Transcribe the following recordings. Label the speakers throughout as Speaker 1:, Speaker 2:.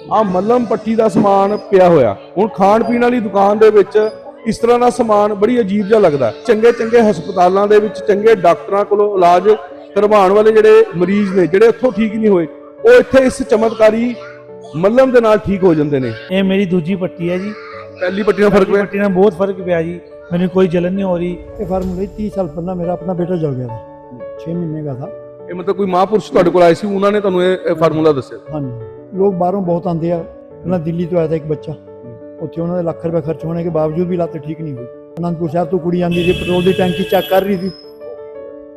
Speaker 1: ਆ ਮੱਲਮ ਪੱਟੀ ਦਾ ਸਮਾਨ ਪਿਆ ਹੋਇਆ ਹੁਣ ਖਾਣ ਪੀਣ ਵਾਲੀ ਦੁਕਾਨ ਦੇ ਵਿੱਚ ਇਸ ਤਰ੍ਹਾਂ ਦਾ ਸਮਾਨ ਬੜੀ ਅਜੀਬ ਜਿਹਾ ਲੱਗਦਾ ਚੰਗੇ ਚੰਗੇ ਹਸਪਤਾਲਾਂ ਦੇ ਵਿੱਚ ਚੰਗੇ ਡਾਕਟਰਾਂ ਕੋਲੋਂ ਇਲਾਜ ਕਰਵਾਉਣ ਵਾਲੇ ਜਿਹੜੇ ਮਰੀਜ਼ ਨੇ ਜਿਹੜੇ ਉੱਥੋਂ ਠੀਕ ਨਹੀਂ ਹੋਏ ਉਹ ਇੱਥੇ ਇਸ ਚਮਤਕਾਰੀ ਮੱਲਮ ਦੇ ਨਾਲ ਠੀਕ ਹੋ ਜਾਂਦੇ ਨੇ
Speaker 2: ਇਹ ਮੇਰੀ ਦੂਜੀ ਪੱਟੀ ਹੈ ਜੀ
Speaker 1: ਪਹਿਲੀ ਪੱਟੀ ਨਾਲ ਫਰਕ ਪਿਆ
Speaker 2: ਪੱਟੀ ਨਾਲ ਬਹੁਤ ਫਰਕ ਪਿਆ ਜੀ ਮੈਨੂੰ ਕੋਈ ਜਲਨ ਨਹੀਂ ਹੋ ਰਹੀ
Speaker 3: ये फार्मूला तीस साल पहला मेरा अपना बेटा जल गया था छः महीने का था
Speaker 1: ਇਹ ਮਤਲਬ ਕੋਈ ਮਹਾਂਪੁਰਸ਼ ਤੁਹਾਡੇ ਕੋਲ ਆਏ ਸੀ ਉਹਨਾਂ ਨੇ ਤੁਹਾਨੂੰ ਇਹ ਫਾਰਮੂਲਾ ਦੱਸਿਆ
Speaker 3: हाँ जी ਲੋਕ ਬਾਹਰੋਂ ਬਹੁਤ ਆਉਂਦੇ ਆ। ਉਹਨਾਂ ਦਿੱਲੀ ਤੋਂ ਆਇਆ ਤਾਂ ਇੱਕ ਬੱਚਾ। ਉੱਥੇ ਉਹਨਾਂ ਦੇ ਲੱਖ ਰੁਪਏ ਖਰਚ ਹੋਣੇ ਦੇ ਬਾਵਜੂਦ ਵੀ ਲੱਤ ਠੀਕ ਨਹੀਂ ਹੋਈ। ਅਨੰਦਪੁਰ ਸਾਹਿਬ ਤੋਂ ਕੁੜੀ ਆਂਦੀ ਸੀ ਪੈਟਰੋਲ ਦੀ ਟੈਂਕੀ ਚੈੱਕ ਕਰ ਰਹੀ ਸੀ।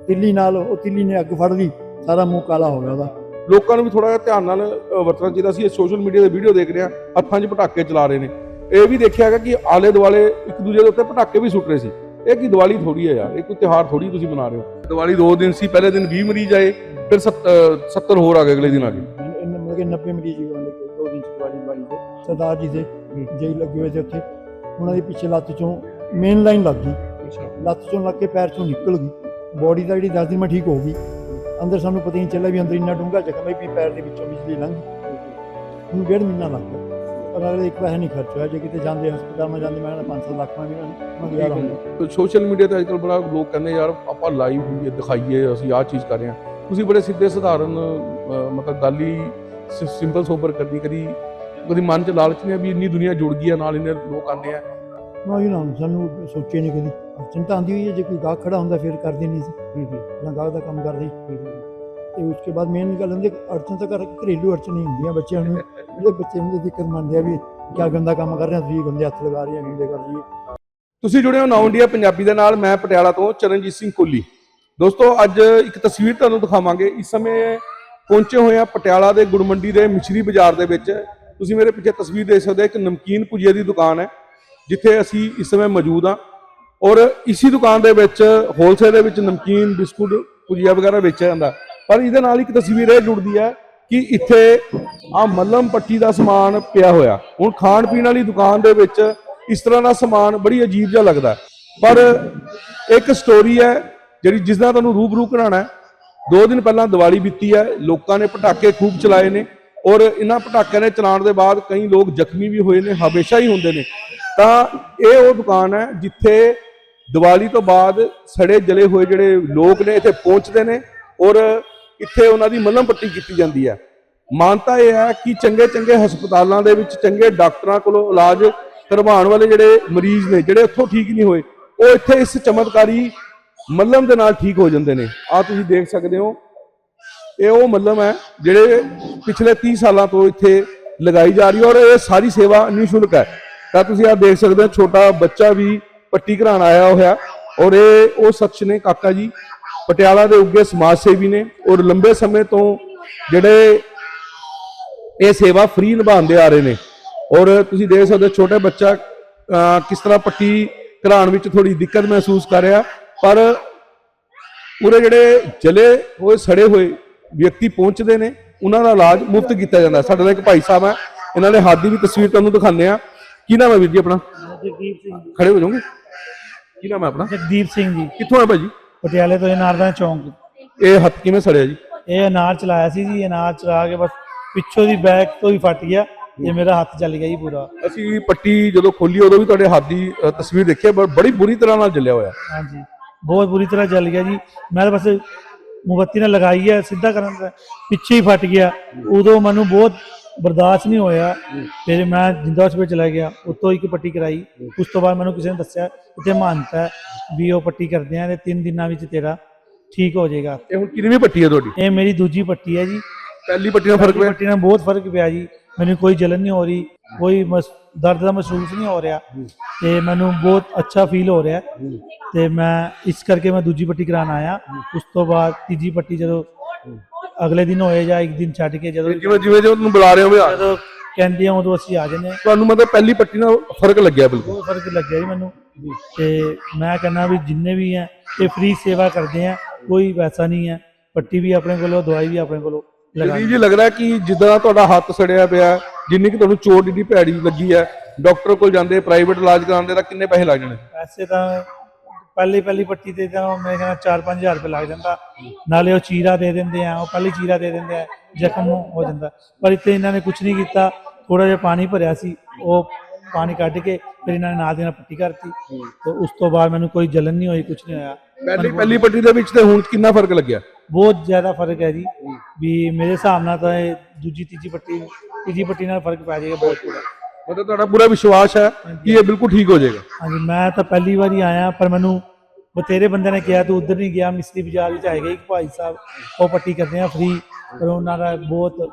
Speaker 3: ਦਿੱਲੀ ਨਾਲ ਉਹ ਦਿੱਲੀ ਨੇ ਅੱਗ ਫੜ ਗਈ ਸਾਰਾ ਮੂੰਹ ਕਾਲਾ ਹੋ ਗਿਆ ਉਹਦਾ।
Speaker 1: ਲੋਕਾਂ ਨੂੰ ਵੀ ਥੋੜਾ ਜਿਹਾ ਧਿਆਨ ਨਾਲ ਵਰਤਣਾ ਚਾਹੀਦਾ ਸੀ। ਇਹ ਸੋਸ਼ਲ ਮੀਡੀਆ ਦੇ ਵੀਡੀਓ ਦੇਖ ਰਹੇ ਆ। ਹੱਥਾਂ 'ਚ ਪਟਾਕੇ ਚਲਾ ਰਹੇ ਨੇ। ਇਹ ਵੀ ਦੇਖਿਆ ਹੈਗਾ ਕਿ ਆਲੇ ਦੁਆਲੇ ਇੱਕ ਦੂਜੇ ਦੇ ਉੱਤੇ ਪਟਾਕੇ ਵੀ ਸੁੱਟ ਰਹੇ ਸੀ। ਇਹ ਕੀ ਦੀਵਾਲੀ ਥੋੜੀ ਹੈ ਯਾਰ। ਇਹ ਕੋਈ ਤਿਹਾਰ ਥੋੜੀ ਤੁਸੀਂ ਮਨਾ ਰਹੇ ਹੋ। ਦੀਵਾਲੀ ਦੋ ਦਿਨ ਸੀ ਪਹਿਲੇ ਦਿਨ 20 ਮਰੀਜ਼ ਆਏ ਫਿਰ 70 ਹੋਰ ਆ ਗਏ ਅਗਲੇ ਦਿਨ ਆ ਗਏ।
Speaker 3: ਕਿ 90 ਮਰੀਜ਼ ਹੋਣ ਲੱਗੇ ਦੋ ਦਿਨ ਚ ਦੀਵਾਲੀ ਦੀਵਾਲੀ ਦੇ। ਸਰਦਾਰ ਜੀ ਦੇ ਜਈ ਲੱਗੇ ਹੋਏ ਤੇ ਉੱਥੇ। ਉਹਨਾਂ ਦੀ ਪਿੱਛੇ ਲੱਤ ਚੋਂ ਮੇਨ ਲਾਈਨ ਲੱਗ ਗਈ। ਲੱਤ ਚੋਂ ਲੱਗ ਕੇ ਪੈਰ ਚੋਂ ਨਿਕਲ ਗਈ। ਬੋਡੀ ਦਾ ਜਿਹੜੀ 10 ਦਿਨ ਮੈਂ ਠੀਕ ਹੋ ਗਈ। ਅੰਦਰ ਸਾਨੂੰ ਪਤਾ ਨਹੀਂ ਚੱਲਿਆ ਵੀ ਅੰਦਰ ਇੰਨਾ ਡੂੰਘਾ ਜ਼ਖਮ ਹੈ ਵੀ ਪੈਰ ਦੇ ਵਿੱਚੋਂ ਬਿਜਲੀ ਲੰਘ ਹੁਣ ਡੇਢ ਮਹੀਨਾ ਲੱਗ ਗਿਆ। ਪਰ ਅਗਲੇ ਇੱਕ ਪੈਸਾ ਨਹੀਂ ਖਰਚ ਹੋਇਆ। ਜੇ ਕਿਤੇ ਜਾਂਦੇ ਹਸਪਤਾਲ ਮੈਂ ਜਾਂਦੇ ਮੈਂ 500 ਲੱਖ ਮੈਂ ਮੈਂ ਗਿਆ ਰਹੂੰਗਾ।
Speaker 1: ਸੋਸ਼ਲ ਮੀਡੀਆ ਤੇ ਅੱਜਕੱਲ ਬੜਾ ਲੋਕ ਕਹਿੰਦੇ ਯਾਰ ਆਪਾਂ ਲਾਈਵ ਹੋਈਏ ਦਿਖਾਈਏ ਅਸੀਂ ਆਹ ਚੀਜ਼ ਕਰ ਰਹੇ ਹਾਂ। ਤੁਸੀਂ ਬੜੇ ਸਿੱਧੇ ਸਧਾਰਨ ਮਤਲਬ ਗੱਲ ਹੀ ਸਿੰਪਲ ਸੋਬਰ ਕਰਦੀ ਕਦੀ ਕਦੀ ਮਨ 'ਚ ਲਾਲਚ ਨਹੀਂ ਆ ਵੀ ਇੰਨੀ ਦੁਨੀਆ ਜੁੜ ਗਈ ਆ ਨਾਲ ਇੰਨੇ ਲੋਕ ਆਉਂਦੇ ਆ।
Speaker 3: ਨਾ ਜੀ ਨਾ ਸਾਨੂੰ ਸੋਚੇ ਨਹੀਂ ਕਦੀ। ਚਿੰਤਾ ਆਂਦੀ ਹੋਈ ਹੈ ਜੇ ਕੋਈ ਗਾਹਕ ਖੜਾ ਹੁੰਦਾ ਫਿਰ ਕਰਦੇ ਨਹੀਂ ਸੀ। ਨਾ ਗਾਹਕ ਦਾ ਕੰਮ ਕਰਦੇ। ਤੇ ਉਸ ਤੋਂ ਬਾਅਦ ਮੇਨ ਗੱਲ ਹੁੰਦੀ ਹੈ ਅੜਚਨ ਤਾਂ ਘਰ ਘਰੇਲੂ ਅੜਚਨ ਹੀ ਹੁੰਦੀਆਂ ਬੱਚਿਆਂ ਨੂੰ। ਜਿਹੜੇ ਬੱਚੇ ਨੂੰ ਦਿੱਕਤ ਮੰਨਦੇ ਆ ਵੀ ਕਿਆ ਗੰਦਾ ਕੰਮ ਕਰ ਰਹੇ ਆ ਤੁਸੀਂ ਗੰਦੇ ਹੱਥ ਲਗਾ ਰਹੇ ਆ ਗੰਦੇ ਕਰ ਰਹੀ ਹੈ
Speaker 1: ਤੁਸੀਂ ਜੁੜੇ ਹੋ ਨਾਉ ਇੰਡੀਆ ਪੰਜਾਬੀ ਦੇ ਨਾਲ ਮੈਂ ਪਟਿਆਲਾ ਤੋਂ ਚਰਨਜੀਤ ਸਿੰਘ ਕੋਲੀ। ਦੋਸਤੋ ਅੱਜ ਇੱਕ ਤਸਵੀਰ ਤੁਹਾਨੂੰ ਦਿਖਾਵਾਂਗੇ। ਇਸ ਸਮੇਂ ਪਹੁੰਚੇ ਹੋਏ ਆ ਪਟਿਆਲਾ ਦੇ ਗੁੜ ਮੰਡੀ ਦੇ ਮਿਸ਼ਰੀ ਬਾਜ਼ਾਰ ਦੇ ਵਿੱਚ। ਤੁਸੀਂ ਮੇਰੇ ਪਿੱਛੇ ਤਸਵੀਰ ਦੇਖ ਸਕਦੇ ਇੱਕ ਨਮਕੀਨ ਭੁਜੀਆ ਦੀ ਦੁਕਾਨ ਹੈ, ਜਿੱਥੇ ਅਸੀਂ ਇਸ ਸਮੇਂ ਮੌਜੂਦ ਹਾਂ। ਔਰ ਇਸੀ ਦੁਕਾਨ ਦੇ ਵਿੱਚ ਹੋਲਸੇਲ ਦੇ ਵਿੱਚ ਨਮਕੀਨ, ਬਿਸਕੁਟ, ਭੁਜੀਆ ਵਗੈਰਾ ਵੇਚਿਆ ਜਾਂਦਾ। ਪਰ ਇਹਦੇ ਨਾਲ ਇੱਕ ਤਸਵੀਰ ਇਹ ਜੁੜਦੀ ਹੈ ਕਿ ਇੱਥੇ ਆ ਮੱਲਮ ਪੱਟੀ ਦਾ ਸਮਾਨ ਪਿਆ ਹੋਇਆ। ਹੁਣ ਖਾਣ ਪੀਣ ਵਾਲੀ ਦੁਕਾਨ ਦੇ ਵਿੱਚ ਇਸ ਤਰ੍ਹਾਂ ਦਾ ਸਮਾਨ ਬੜੀ ਅਜੀਬ ਜਿਹਾ ਲੱਗਦਾ ਪਰ ਇੱਕ ਸਟੋਰੀ ਹੈ, ਜਿਹੜੀ ਜਿਸ ਦਾ ਤੁਹਾਨੂੰ ਰੂਬਰੂ ਕਰਾਣਾ ਹੈ। ਦੋ ਦਿਨ ਪਹਿਲਾਂ ਦੀਵਾਲੀ ਬੀਤੀ ਹੈ, ਲੋਕਾਂ ਨੇ ਪਟਾਕੇ ਖੂਬ ਚਲਾਏ ਨੇ ਔਰ ਇਹਨਾਂ ਪਟਾਕਿਆਂ ਦੇ ਚਲਾਉਣ ਦੇ ਬਾਅਦ ਕਈ ਲੋਕ ਜ਼ਖਮੀ ਵੀ ਹੋਏ ਨੇ, ਹਮੇਸ਼ਾ ਹੀ ਹੁੰਦੇ ਨੇ। ਤਾਂ ਇਹ ਉਹ ਦੁਕਾਨ ਹੈ ਜਿੱਥੇ ਦੀਵਾਲੀ ਤੋਂ ਬਾਅਦ ਸੜੇ ਜਲੇ ਹੋਏ ਜਿਹੜੇ ਲੋਕ ਨੇ ਇੱਥੇ ਪਹੁੰਚਦੇ ਨੇ ਔਰ ਇੱਥੇ ਉਹਨਾਂ ਦੀ ਮੱਲਮ ਪੱਟੀ ਕੀਤੀ ਜਾਂਦੀ ਹੈ। ਮਾਨਤਾ ਇਹ ਹੈ ਕਿ ਚੰਗੇ ਚੰਗੇ ਹਸਪਤਾਲਾਂ ਦੇ ਵਿੱਚ ਚੰਗੇ ਡਾਕਟਰਾਂ ਕੋਲੋਂ ਇਲਾਜ ਕਰਵਾਉਣ ਵਾਲੇ ਜਿਹੜੇ ਮਰੀਜ਼ ਨੇ, ਜਿਹੜੇ ਉੱਥੋਂ ਠੀਕ ਨਹੀਂ ਹੋਏ, ਉਹ ਇੱਥੇ ਇਸ ਚਮਤਕਾਰੀ ਮੱਲਮ ਦੇ ਨਾਲ ਠੀਕ ਹੋ ਜਾਂਦੇ ਨੇ। ਆ ਤੁਸੀਂ ਦੇਖ ਸਕਦੇ ਹੋ। ਇਹ ਉਹ ਮੱਲਮ ਹੈ ਜਿਹੜੇ ਪਿਛਲੇ 30 ਸਾਲਾਂ ਤੋਂ ਇੱਥੇ ਲਗਾਈ ਜਾ ਰਹੀ ਹੈ ਔਰ ਇਹ ਸਾਰੀ ਸੇਵਾ ਨਿਸ਼ੁਲਕ ਹੈ। ਤਾਂ ਤੁਸੀਂ ਆ ਦੇਖ ਸਕਦੇ ਹੋ ਛੋਟਾ ਬੱਚਾ ਵੀ ਪੱਟੀ ਕਰਾਉਣ ਆਇਆ ਹੋਇਆ। ਔਰ ਇਹ ਉਹ ਸ਼ਖਸ ਨੇ ਕਾਕਾ ਜੀ ਪਟਿਆਲਾ ਦੇ ਉੱਗੇ ਸਮਾਜ ਸੇਵੀ ਨੇ। ਔਰ ਲੰਬੇ ਸਮੇਂ ਤੋਂ ਜਿਹੜੇ ਇਹ ਸੇਵਾ ਫ੍ਰੀ ਨਿਭਾਉਂਦੇ ਆ ਰਹੇ ਨੇ। ਔਰ ਤੁਸੀਂ ਦੇਖ ਸਕਦੇ ਹੋ ਛੋਟਾ ਬੱਚਾ ਅਹ, ਕਿਸ ਤਰ੍ਹਾਂ ਪੱਟੀ ਕਰਾਉਣ ਵਿੱਚ ਥੋੜੀ ਦਿੱਕਤ ਮਹਿਸੂਸ ਕਰ ਰਿਹਾ। ਪਰ ਪੂਰੇ ਜਿਹੜੇ ਜਲੇ ਹੋਏ ਸੜੇ ਹੋਏ ਵਿਅਕਤੀ ਪਹੁੰਚਦੇ ਨੇ ਉਹਨਾਂ ਦਾ ਇਲਾਜ ਮੁਫਤ ਕੀਤਾ ਜਾਂਦਾ। ਸਾਡੇ ਨਾਲ ਇੱਕ ਭਾਈ ਸਾਹਿਬ ਹੈ ਇਹਨਾਂ ਦੇ ਹੱਥ ਦੀ ਵੀ ਤਸਵੀਰ ਤੁਹਾਨੂੰ ਦਿਖਾਉਂਦੇ ਆ। ਕੀ ਨਾਮ ਹੈ ਵੀਰ ਜੀ ਆਪਣਾ?
Speaker 2: ਜਗਦੀਪ ਸਿੰਘ
Speaker 1: ਖੜੇ ਹੋ ਜਾਓਗੇ? ਕੀ ਨਾਮ ਹੈ ਆਪਣਾ?
Speaker 2: ਜਗਦੀਪ ਸਿੰਘ ਜੀ।
Speaker 1: ਕਿੱਥੋਂ ਹੈ ਭਾਜੀ
Speaker 2: ਪਟਿਆਲੇ ਤੋਂ ਅਨਾਰਦਾਨਾ ਚੌਂਕ।
Speaker 1: ਇਹ ਹੱਥ ਕਿਵੇਂ ਸੜਿਆ ਜੀ?
Speaker 2: ਇਹ ਅਨਾਰ ਚਲਾਇਆ ਸੀ ਜੀ ਅਨਾਰ ਚਲਾ ਕੇ ਬਸ ਪਿੱਛੋਂ ਦੀ ਬੈਕ ਤੋਂ ਹੀ ਫਟ ਗਿਆ ਇਹ ਮੇਰਾ ਹੱਥ ਜਲ ਗਿਆ ਜੀ ਪੂਰਾ।
Speaker 1: ਅਸੀਂ ਪੱਟੀ ਜਦੋਂ ਖੋਲੀ ਉਦੋਂ ਵੀ ਤੁਹਾਡੇ ਹੱਥ ਦੀ ਤਸਵੀਰ ਦੇਖੀ ਬੜੀ ਬੁਰੀ ਤਰ੍ਹਾਂ ਨਾਲ ਜਲਿਆ ਹੋਇਆ।
Speaker 2: ਹਾਂਜੀ। ਬਹੁਤ ਬੁਰੀ ਤਰ੍ਹਾਂ ਜਲ ਗਿਆ ਜੀ। ਮੈਂ ਤਾਂ ਬਸ ਮੋਮਬੱਤੀ ਨਾਲ ਲਗਾਈ ਹੈ ਸਿੱਧਾ ਕਰਨ ਦਾ। ਪਿੱਛੇ ਹੀ ਫਟ ਗਿਆ। ਉਦੋਂ ਮੈਨੂੰ ਬਹੁਤ ਬਰਦਾਸ਼ਤ ਨਹੀਂ ਹੋਇਆ। ਫਿਰ ਮੈਂ ਜਿੰਦਾ ਹਸਪਤਾਲ ਚਲਾ ਗਿਆ। ਉੱਤੋਂ ਇੱਕ ਪੱਟੀ ਕਰਾਈ। ਉਸ ਤੋਂ ਬਾਅਦ ਮੈਨੂੰ ਕਿਸੇ ਨੇ ਦੱਸਿਆ ਇੱਥੇ ਮਾਨਤਾ ਵੀ ਉਹ ਪੱਟੀ ਕਰਦੇ ਆ ਤੇ ਤਿੰਨ ਦਿਨਾਂ ਵਿੱਚ ਤੇਰਾ ਠੀਕ ਹੋ ਜਾਏਗਾ।
Speaker 1: ਇਹ ਹੁਣ ਕਿੰਨੀ ਪੱਟੀ ਹੈ ਤੁਹਾਡੀ?
Speaker 2: ਇਹ ਮੇਰੀ ਦੂਜੀ ਪੱਟੀ ਹੈ ਜੀ।
Speaker 1: ਪਹਿਲੀ ਪੱਟੀ ਨਾਲ ਫ਼ਰਕ ਪਿਆ
Speaker 2: ਪੱਟੀ ਨਾਲ ਬਹੁਤ ਫ਼ਰਕ ਪਿਆ ਜੀ। ਮੈਨੂੰ ਕੋਈ ਜਲਨ ਨਹੀਂ ਹੋ ਰਹੀ। ਕੋਈ ਦਰਦ ਦਾ ਮਹਿਸੂਸ ਨਹੀਂ ਹੋ ਰਿਹਾ ਤੇ ਮੈਨੂੰ ਬਹੁਤ ਅੱਛਾ ਫੀਲ ਹੋ ਰਿਹਾ। ਤੇ ਮੈਂ ਇਸ ਕਰਕੇ ਮੈਂ ਦੂਜੀ ਪੱਟੀ ਕਰਾਉਣ ਆਇਆ। ਉਸ ਤੋਂ ਬਾਅਦ ਤੀਜੀ ਪੱਟੀ ਜਦੋਂ ਅਗਲੇ ਦਿਨ ਹੋਏ ਜਾਂ ਇੱਕ ਦਿਨ ਛੱਡ ਕੇ ਜਦੋਂ
Speaker 1: ਜਿਵੇਂ ਜਿਵੇਂ ਜੋ ਤੁਹਾਨੂੰ ਬੁਲਾ ਰਹੇ ਹੋ ਵੀ ਆ-
Speaker 2: ਜਦੋਂ ਕਹਿੰਦੇ ਆ ਉਦੋਂ ਅਸੀਂ ਆ ਜਾਂਦੇ ਹਾਂ
Speaker 1: ਤੁਹਾਨੂੰ ਮਤਲਬ ਪਹਿਲੀ ਪੱਟੀ ਨਾਲ ਫ਼ਰਕ ਲੱਗਿਆ ਬਿਲਕੁਲ।
Speaker 2: ਬਹੁਤ ਫ਼ਰਕ ਲੱਗਿਆ ਜੀ ਮੈਨੂੰ। ਤੇ ਮੈਂ ਕਹਿੰਦਾ ਵੀ ਜਿੰਨੇ ਵੀ ਹੈ ਇਹ ਫ੍ਰੀ ਸੇਵਾ ਕਰਦੇ ਆ ਕੋਈ ਪੈਸਾ ਨਹੀਂ ਹੈ ਪੱਟੀ ਵੀ ਆਪਣੇ ਕੋਲੋਂ ਦਵਾਈ ਵੀ ਆਪਣੇ ਕੋਲੋਂ। ਲਗਾ
Speaker 1: ਜੀ ਜੀ ਲੱਗ ਰਿਹਾ ਕਿ ਜਿੱਦਾਂ ਤੁਹਾਡਾ ਹੱਥ ਸੜਿਆ ਪਿਆ ਜਿੰਨੀ ਕਿ ਤੁਹਾਨੂੰ ਚੋਟ ਏਡੀ ਭੈੜੀ ਲੱਗੀ ਹੈ ਡਾਕਟਰ ਕੋਲ ਜਾਂਦੇ ਪ੍ਰਾਈਵੇਟ ਇਲਾਜ ਕਰਾਉਂਦੇ ਤਾਂ ਕਿੰਨੇ ਪੈਸੇ ਲੱਗ ਜਾਣੇ?
Speaker 2: ਵੈਸੇ ਤਾਂ ਪਹਿਲੀ ਪਹਿਲੀ ਪੱਟੀ ਤੇ ਤਾਂ ਮੈਂ ਕਹਿੰਦਾ 4-5000 ਰੁਪਏ ਲੱਗ ਜਾਂਦਾ। ਨਾਲੇ ਉਹ ਚੀਰਾ ਦੇ ਦਿੰਦੇ ਆ ਉਹ ਪਹਿਲੀ ਚੀਰਾ ਦੇ ਦਿੰਦੇ ਆ ਜ਼ਖਮ ਹੋ ਜਾਂਦਾ। ਪਰ ਇੱਥੇ ਇਹਨਾਂ ਨੇ ਕੁਝ ਨਹੀਂ ਕੀਤਾ ਥੋੜਾ ਜਿਹਾ ਪਾਣੀ ਭਰਿਆ ਸੀ ਉਹ ਪਾਣੀ ਕੱਢ ਕੇ ਫਿਰ ਇਹਨਾਂ ਨੇ ਨਾਲ ਦੀ ਨਾਲ ਪੱਟੀ ਕਰਤੀ। ਤੇ ਉਸ ਤੋਂ ਬਾਅਦ ਮੈਨੂੰ ਕੋਈ ਜਲਨ ਨਹੀਂ ਹੋਈ ਕੁਝ ਨਹੀਂ ਹੋਇਆ।
Speaker 1: ਪਹਿਲੀ ਪਹਿਲੀ ਪੱਟੀ ਦੇ ਵਿੱਚ ਤੇ ਹੁਣ ਕਿੰਨਾ ਫ਼ਰਕ ਲੱਗਿਆ?
Speaker 2: ਬਹੁਤ ਜ਼ਿਆਦਾ ਫ਼ਰਕ ਹੈ ਜੀ। ਵੀ ਮੇਰੇ ਹਿਸਾਬ ਨਾਲ ਤਾਂ ਇਹ ਦੂਜੀ ਤੀਜੀ ਪੱਟੀ ਤੀਜੀ ਪੱਟੀ ਨਾਲ ਫ਼ਰਕ ਪੈ ਜਾਏਗਾ ਬਹੁਤ ਪੂਰਾ
Speaker 1: ਮਤਲਬ ਤੁਹਾਡਾ ਪੂਰਾ ਵਿਸ਼ਵਾਸ ਹੈ ਕਿ ਇਹ ਬਿਲਕੁਲ ਠੀਕ ਹੋ ਜਾਏਗਾ?
Speaker 2: ਹਾਂਜੀ ਮੈਂ ਤਾਂ ਪਹਿਲੀ ਵਾਰੀ ਆਇਆ ਪਰ ਮੈਨੂੰ ਬਤੇਰੇ ਬੰਦੇ ਨੇ ਕਿਹਾ ਤੂੰ ਉਧਰ ਨਹੀਂ ਗਿਆ ਮਿਸਤਰੀ ਬਾਜ਼ਾਰ ਵਿੱਚ ਆਏਗਾ ਇੱਕ ਭਾਈ ਸਾਹਿਬ ਉਹ ਪੱਟੀ ਕਰਦੇ ਆ ਫ੍ਰੀ ਪਰ ਉਹਨਾਂ ਦਾ ਬਹੁਤ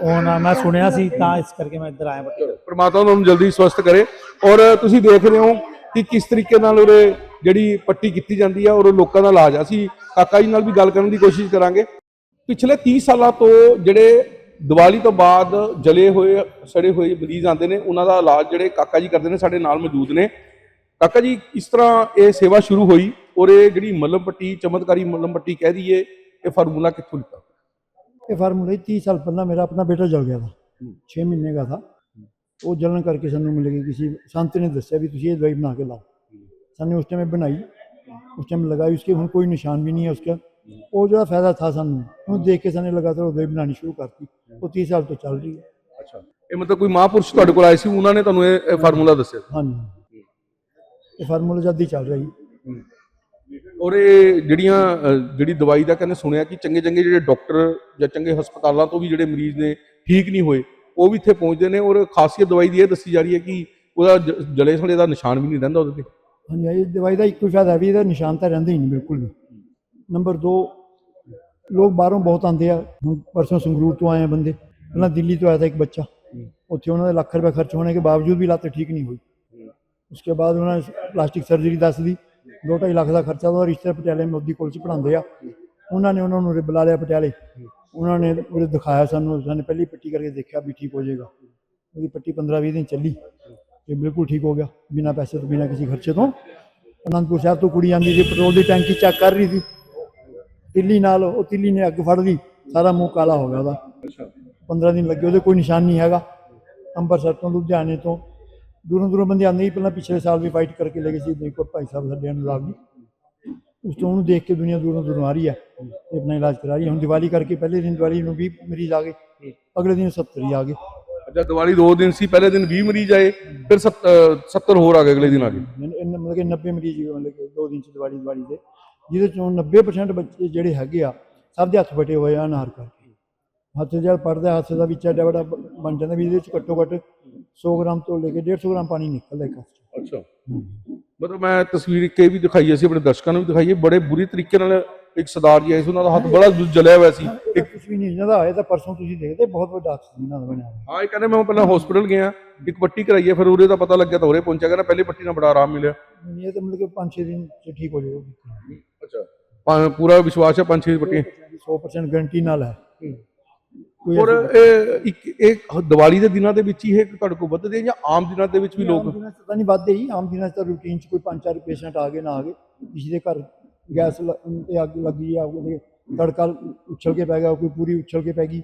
Speaker 2: ਉਹ ਨਾ ਮੈਂ ਸੁਣਿਆ ਸੀ ਤਾਂ ਇਸ ਕਰਕੇ ਮੈਂ ਇੱਧਰ ਆਇਆ ਪੱਟੀ।
Speaker 1: ਪ੍ਰਮਾਤਮਾ ਤੁਹਾਨੂੰ ਜਲਦੀ ਸਵਸਥ ਕਰੇ। ਔਰ ਤੁਸੀਂ ਦੇਖ ਰਹੇ ਹੋ ਕਿ ਕਿਸ ਤਰੀਕੇ ਨਾਲ ਉਰੇ ਜਿਹੜੀ ਪੱਟੀ ਕੀਤੀ ਜਾਂਦੀ ਆ ਔਰ ਉਹ ਲੋਕਾਂ ਦਾ ਇਲਾਜ ਅਸੀਂ ਕਾਕਾ ਜੀ ਨਾਲ ਵੀ ਗੱਲ ਕਰਨ ਦੀ ਕੋਸ਼ਿਸ਼ ਕਰਾਂਗੇ। ਪਿਛਲੇ 30 ਸਾਲਾਂ ਤੋਂ ਜਿਹੜੇ ਦੀਵਾਲੀ ਤੋਂ ਬਾਅਦ ਜਲੇ ਹੋਏ ਸੜੇ ਹੋਏ ਮਰੀਜ਼ ਆਉਂਦੇ ਨੇ ਉਹਨਾਂ ਦਾ ਇਲਾਜ ਜਿਹੜੇ ਕਾਕਾ ਜੀ ਕਰਦੇ ਨੇ ਸਾਡੇ ਨਾਲ ਮੌਜੂਦ ਨੇ। ਕਾਕਾ ਜੀ ਇਸ ਤਰ੍ਹਾਂ ਇਹ ਸੇਵਾ ਸ਼ੁਰੂ ਹੋਈ ਔਰ ਇਹ ਜਿਹੜੀ ਮਲਮ ਪੱਟੀ ਚਮਤਕਾਰੀ ਮਲਮ ਪੱਟੀ ਕਹਿ ਦਈਏ ਇਹ ਫਾਰਮੂਲਾ ਕਿੱਥੋਂ ਲਿਆ
Speaker 3: ਇਹ ਫਾਰਮੂਲਾ 30 ਸਾਲ ਪਹਿਲਾਂ ਮੇਰਾ ਆਪਣਾ ਬੇਟਾ ਜਲ ਗਿਆ ਸੀ 6 ਮਹੀਨੇ ਦਾ ਸੀ ਉਹ ਜਲਣ ਕਰਕੇ ਸਾਨੂੰ ਮਿਲ ਗਈ। ਕਿਸੇ ਸੰਤ ਨੇ ਦੱਸਿਆ ਵੀ ਤੁਸੀਂ ਇਹ ਦਵਾਈ ਬਣਾ ਕੇ ਲਾਓ। ਸਾਨੇ ਉਸ ਟਾਈਮ ਬਣਾਈ। ਉਸ ਟਾਈਮ ਲਗਾਈ ਉਸਕੇ ਹੁਣ ਕੋਈ ਨਿਸ਼ਾਨ ਵੀ ਨਹੀਂ ਹੈ ਉਸका ਉਹ ਜਿਹੜਾ ਫਾਇਦਾ ਥਾ ਸਾਨੂੰ ਉਹ ਦੇਖ ਕੇ ਸਾਨੇ ਲਗਾਤਾਰ ਉਹ ਦਵਾਈ ਬਣਾਉਣੀ ਸ਼ੁਰੂ ਕਰਤੀ। ਉਹ 30 ਸਾਲ ਤੋਂ ਚੱਲ ਰਹੀ ਹੈ।
Speaker 1: ਅੱਛਾ। ਇਹ ਮਤਲਬ ਕੋਈ ਮਹਾਂਪੁਰਸ਼ ਤੁਹਾਡੇ ਕੋਲ ਆਏ ਸੀ ਉਹਨਾਂ ਨੇ ਤੁਹਾਨੂੰ ਇਹ ਫਾਰਮੂਲਾ ਦੱਸਿਆ
Speaker 3: ਹਾਂਜੀ। ਇਹ ਫਾਰਮੂਲਾ ਜਦ ਹੀ ਚੱਲ ਰਹੀ।
Speaker 1: ਔਰ ਇਹ ਜਿਹੜੀਆਂ ਜਿਹੜੀ ਦਵਾਈ ਦਾ ਕਹਿੰਦੇ ਸੁਣਿਆ ਕਿ ਚੰਗੇ ਚੰਗੇ ਜਿਹੜੇ ਡਾਕਟਰ ਜਾਂ ਚੰਗੇ ਹਸਪਤਾਲਾਂ ਤੋਂ ਵੀ ਜਿਹੜੇ ਮਰੀਜ਼ ਨੇ ਠੀਕ ਨਹੀਂ ਹੋਏ ਉਹ ਵੀ ਇੱਥੇ ਪਹੁੰਚਦੇ ਨੇ ਔਰ ਖਾਸੀਅਤ ਦਵਾਈ ਦੀ ਇਹ ਦੱਸੀ ਜਾ ਰਹੀ ਹੈ ਕਿ ਉਹਦਾ ਜਲੇ ਸੜੇ ਦਾ ਨਿਸ਼ਾਨ ਵੀ ਨਹੀਂ ਰਹਿੰਦਾ ਉਹਦੇ ਤੇ।
Speaker 3: ਹਾਂਜੀ, ਇਹ ਦਵਾਈ ਦਾ ਇੱਕੋ ਹੀ ਫਾਇਦਾ ਵੀ ਇਹਦਾ ਨਿਸ਼ਾਨ ਤਾਂ ਰਹਿੰਦਾ ਹੀ ਨਹੀਂ ਬਿਲਕੁਲ ਵੀ। ਨੰਬਰ 2 ਲੋਕ ਬਾਹਰੋਂ ਬਹੁਤ ਆਉਂਦੇ ਆ। ਹੁਣ ਪਰਸੋਂ ਸੰਗਰੂਰ ਤੋਂ ਆਏ ਆ ਬੰਦੇ। ਪਹਿਲਾਂ ਦਿੱਲੀ ਤੋਂ ਆਇਆ था ਇੱਕ ਬੱਚਾ। ਉੱਥੇ ਉਹਨਾਂ ਦੇ ਲੱਖ ਰੁਪਏ ਖਰਚ ਹੋਣੇ ਦੇ ਬਾਵਜੂਦ ਵੀ ਲੱਤ ਠੀਕ ਨਹੀਂ ਹੋਈ। ਉਸਕੇ ਬਾਅਦ ਉਹਨਾਂ ਨੇ ਪਲਾਸਟਿਕ ਸਰਜਰੀ ਦੱਸ ਦੀ 2.5 ਲੱਖ ਦਾ ਖਰਚਾ ਉਹਦਾ। ਰਿਸ਼ਤੇ ਪਟਿਆਲੇ ਮੋਦੀ ਕਾਲਜ 'ਚ ਪੜ੍ਹਾਉਂਦੇ ਆ। ਉਹਨਾਂ ਨੇ ਉਹਨਾਂ ਨੂੰ ਬੁਲਾ ਲਿਆ ਪਟਿਆਲੇ। ਉਹਨਾਂ ਨੇ ਉਰੇ ਦਿਖਾਇਆ ਸਾਨੂੰ। ਸਾਨੂੰ ਪਹਿਲੀ ਪੱਟੀ ਕਰਕੇ ਦੇਖਿਆ ਵੀ ਠੀਕ ਹੋ ਜਾਏਗਾ। ਉਹਦੀ ਪੱਟੀ 15-20 ਦਿਨ ਚੱਲੀ। ਤੇ ਬਿਲਕੁਲ ਠੀਕ ਹੋ ਗਿਆ, ਬਿਨਾਂ ਪੈਸੇ ਤੋਂ, ਬਿਨਾਂ ਕਿਸੇ ਖਰਚੇ ਤੋਂ। ਅਨੰਦਪੁਰ ਸਾਹਿਬ ਤੋਂ ਕੁੜੀ ਆਂਦੀ ਸੀ, ਪੈਟਰੋਲ ਦੀ ਟੈਂਕੀ ਚੈੱਕ ਕਰ ਰਹੀ ਸੀ। ਤਿੱਲੀ ਨਾਲ ਉਹ ਤਿੱਲੀ ਨੇ ਅੱਗ ਫੜ ਲਈ, ਸਾਰਾ ਮੂੰਹ ਕਾਲਾ ਹੋ ਗਿਆ ਉਹਦਾ। 15 ਦਿਨ ਲੱਗੇ, ਉਹਦੇ ਕੋਈ ਨਿਸ਼ਾਨ ਨਹੀਂ ਹੈਗਾ। ਅੰਮ੍ਰਿਤਸਰ ਤੋਂ, ਲੁਧਿਆਣੇ ਤੋਂ। ਦੂਰੋਂ ਦੂਰੋਂ ਬੰਦੇ ਆਉਂਦੇ ਹੀ ਪਹਿਲਾਂ ਪਿਛਲੇ ਸਾਲ ਵੀ ਫਾਈਟ ਕਰਕੇ ਲੈ ਗਏ ਸੀ ਦੇਖੋ ਭਾਈ ਸਾਹਿਬ ਸਾਡੇ ਅਨੁਰਾਗ ਨਹੀਂ ਉਸ ਤੋਂ ਉਹਨੂੰ ਦੇਖ ਕੇ ਦੁਨੀਆ ਦੂਰੋਂ ਦੂਰੋਂ ਆ ਰਹੀ ਹੈ ਆਪਣਾ ਇਲਾਜ ਕਰਾ ਰਹੀ ਹੈ। ਹੁਣ ਦੀਵਾਲੀ ਕਰਕੇ ਪਹਿਲੇ ਦਿਨ ਦੀਵਾਲੀ ਨੂੰ 20 ਮਰੀਜ਼ ਆ ਗਏ, ਅਗਲੇ ਦਿਨ 70 ਆ ਗਏ।
Speaker 1: ਅੱਛਾ ਦੀਵਾਲੀ ਦੋ ਦਿਨ ਸੀ ਪਹਿਲੇ ਦਿਨ 20 ਮਰੀਜ਼ ਆਏ ਫਿਰ 70 ਹੋਰ ਆ ਗਏ ਅਗਲੇ ਦਿਨ ਆ ਗਏ।
Speaker 3: ਮੈਨੂੰ ਇੰਨਾ ਮਤਲਬ ਕਿ 90 ਮਰੀਜ਼ ਮਤਲਬ ਕਿ ਦੋ ਦਿਨ ਚ ਦੀਵਾਲੀ ਦੀਵਾਲੀ ਦੇ ਜਿਹਦੇ ਚੋਂ 90% ਬੱਚੇ ਜਿਹੜੇ ਹੈਗੇ ਆ ਸਭ ਦੇ ਹੱਥ ਫਟੇ ਹੋਏ ਆ ਅਨਾਰ ਕਰਕੇ। ਹੱਥ ਜਦ ਪੜਦਾ ਹੱਥ ਦਾ ਵਿੱਚ ਐਡਾ ਵੱਡਾ ਬਣ ਜਾਂਦਾ ਵੀ ਇਹਦੇ ਚ ਘੱਟੋ ਘੱਟ 100 ਗ੍ਰਾਮ ਤੋਂ ਲੈ ਕੇ 150 ਗ੍ਰਾਮ ਪਾਣੀ ਨਿਕਲਦਾ ਇੱਕ ਹੱਥ
Speaker 1: ਅੱਛਾ। ਮਤਲਬ ਮੈਂ ਤਸਵੀਰ ਇੱਕ ਇਹ ਵੀ ਦਿਖਾਈ ਅਸੀਂ ਆਪਣੇ ਦਰਸ਼ਕਾਂ ਨੂੰ ਵੀ ਦਿਖਾਈ ਬੜੇ ਬੁਰੀ ਤਰੀਕੇ ਨਾਲ ਇੱਕ ਸਰਦਾਰ ਜੀ ਆਏ ਸੀ ਉਹਨਾਂ ਦਾ ਹੱਥ ਬੜਾ ਜਲਿਆ ਹੋਇਆ ਸੀ
Speaker 3: ਇਹ ਕੁਝ ਵੀ ਨਹੀਂ ਇਹਨਾਂ ਦਾ ਤਾਂ ਪਰਸੋਂ ਤੁਸੀਂ ਦੇਖਦੇ ਬਹੁਤ ਵੱਡਾ ਐਕਸੀਡੈਂਟ ਇਹਨਾਂ ਦਾ ਬਣਿਆ ਹੋਇਆ।
Speaker 1: ਹਾਂ ਇਹ ਕਹਿੰਦੇ ਮੈਂ ਪਹਿਲਾਂ ਹਸਪੀਟਲ ਗਿਆ ਇੱਕ ਪੱਟੀ ਕਰਾਈ ਹੈ ਫਿਰ ਉਰੇ ਦਾ ਪਤਾ ਲੱਗਿਆ ਤਾਂ ਉਰੇ ਪਹੁੰਚਿਆ ਕਹਿੰਦਾ ਪਹਿਲੀ ਪੱਟੀ ਨਾਲ ਬੜਾ ਆਰਾਮ ਮਿਲਿਆ।
Speaker 3: ਨਹੀਂ, ਇਹ ਤਾਂ ਮਤਲਬ ਕਿ 5-6 ਦਿਨ ਚ ਠੀਕ ਹੋ ਜਾਏਗਾ।
Speaker 1: ਅੱਛਾ। ਪੂਰਾ ਵਿਸ਼ਵਾਸ ਹੈ ਪੰਜ ਛੇ ਪੱਟੀਆਂ
Speaker 3: 100% ਗਾਰੰਟੀ ਨਾਲ ਹੈ। ਕੋਈ
Speaker 1: ਔਰ
Speaker 3: ਐਸੀ-
Speaker 1: ਇਹ ਇੱਕ ਇਹ ਦੀਵਾਲੀ ਦੇ ਦਿਨਾਂ ਦੇ ਵਿੱਚ ਹੀ ਇਹ ਤੁਹਾਡੇ ਕੋਲ ਵੱਧਦੇ ਜਾਂ ਆਮ ਦਿਨਾਂ ਦੇ ਵਿੱਚ ਵੀ ਲੋਕ
Speaker 3: ਆਮ ਦਿਨਾਂ 'ਚ ਤਾਂ ਨਹੀਂ ਵੱਧਦੇ ਹੀ ਆਮ ਦਿਨਾਂ 'ਚ ਤਾਂ ਰੂਟੀਨ 'ਚ ਕੋਈ ਪੰਜ ਚਾਰ ਪੇਸ਼ੈਂਟ ਆ ਗਏ ਨਾ ਆ ਗਏ। ਕਿਸੇ ਦੇ ਘਰ ਗੈਸ ਲ- ਤੇ ਅੱਗ ਲੱਗੀ ਆ ਉਹਦੇ ਤੜਕਾ ਉਛਲ ਕੇ ਪੈ ਗਿਆ ਕੋਈ ਪੂਰੀ ਉਛਲ ਕੇ ਪੈ ਗਈ।